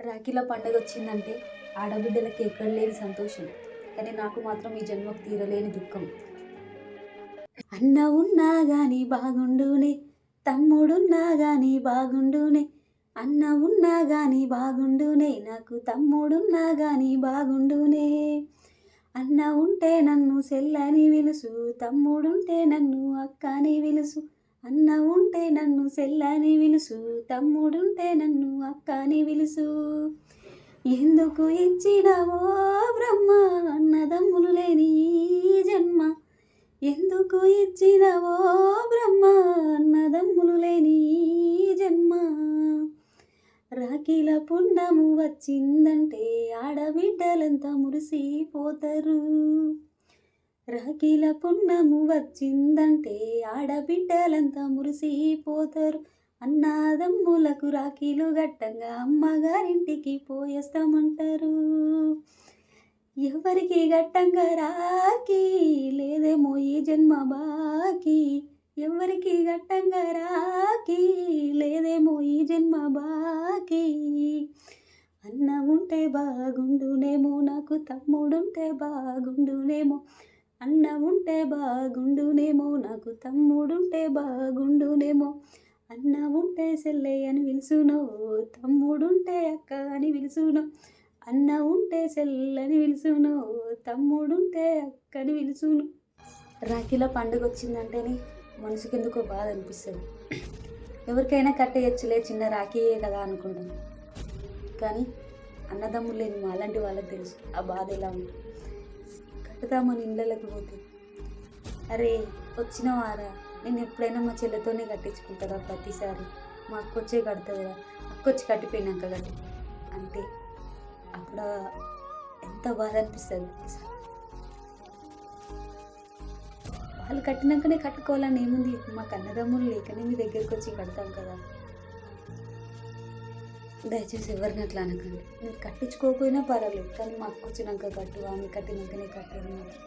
రాఖీల పండగ వచ్చిందంటే ఆడబిడ్డలకి ఎక్కడ లేని సంతోషం. కానీ నాకు మాత్రం ఈ జన్మకు తీరలేని దుఃఖం. అన్న ఉన్నా గాని బాగుండునే తమ్ముడున్నా గాని బాగుండునే అన్న ఉన్నా గాని బాగుండునే నాకు తమ్ముడున్నా గాని బాగుండునే. అన్న ఉంటే నన్ను సెల్లని విలుసు తమ్ముడుంటే నన్ను అక్కని విలుసు అన్న ఉంటే నన్ను సెల్లని విలుసు తమ్ముడుంటే నన్ను అక్కని విలుసు. ఎందుకు ఇచ్చినావో బ్రహ్మ అన్నదమ్ములు లేని ఈ జన్మ. ఎందుకు ఇచ్చినవో బ్రహ్మ అన్నదమ్ములు లేని ఈ జన్మ. రాఖీల పున్నము వచ్చిందంటే ఆడబిడ్డలంతా మురిసిపోతారు. రాఖీల పున్నము వచ్చిందంటే ఆడబిడ్డలంతా మురిసిపోతారు. అన్నాదమ్ములకు రాఖీలు గట్టంగా అమ్మగారింటికి పోయేస్తామంటారు. ఎవరికి గట్టంగా రాఖీ లేదేమో ఈ జన్మ బాకీ. ఎవరికి గట్టంగా రాఖీ లేదేమో ఈ జన్మ బాకీ. అన్న ఉంటే బాగుండునేమో నాకు తమ్ముడుంటే బాగుండునేమో అన్న ఉంటే బాగుండునేమో నాకు తమ్ముడుంటే బాగుండునేమో. అన్న ఉంటే సెల్లె అని పిలుసును తమ్ముడుంటే అక్క అని పిలుసును. అన్న ఉంటే సెల్లని పిలుసును తమ్ముడుంటే అక్కని పిలుసును. రాఖీల పండుగ వచ్చిందంటేనే మనసుకి ఎందుకో బాధ అనిపిస్తుంది ఎవరికైనా కట్టేయచ్చులే చిన్న రాఖీయే కదా అనుకుంటాం. కానీ అన్నదమ్ములు లేని మాలాంటి వాళ్ళకి తెలుసు ఆ బాధ ఎలా ఉంటుంది. కట్టుతామని ఇళ్ళకి పోతే. అరే వచ్చినవారా నేను ఎప్పుడైనా మా చెల్లెతోనే కట్టించుకుంటారా ప్రతిసారి? మా అక్క వచ్చే కడుతుందిరా. అక్క వచ్చి కట్టిపోయినాక కట్టి. అంటే అప్పుడు ఎంత బాధ అనిపిస్తుంది వాళ్ళు కట్టినాకనే కట్టుకోవాలని ఏముంది? మాకు అన్నదమ్ములు లేకనే మీ దగ్గరికి వచ్చి కడతాం కదా. దయచేసి ఎవరిని అట్లా అనకండి. మీరు కట్టించుకోకపోయినా పర్వాలేదు కానీ మాకు వచ్చినాక కట్టు ఆమె కట్టినాకనే కట్టారు మాత్రం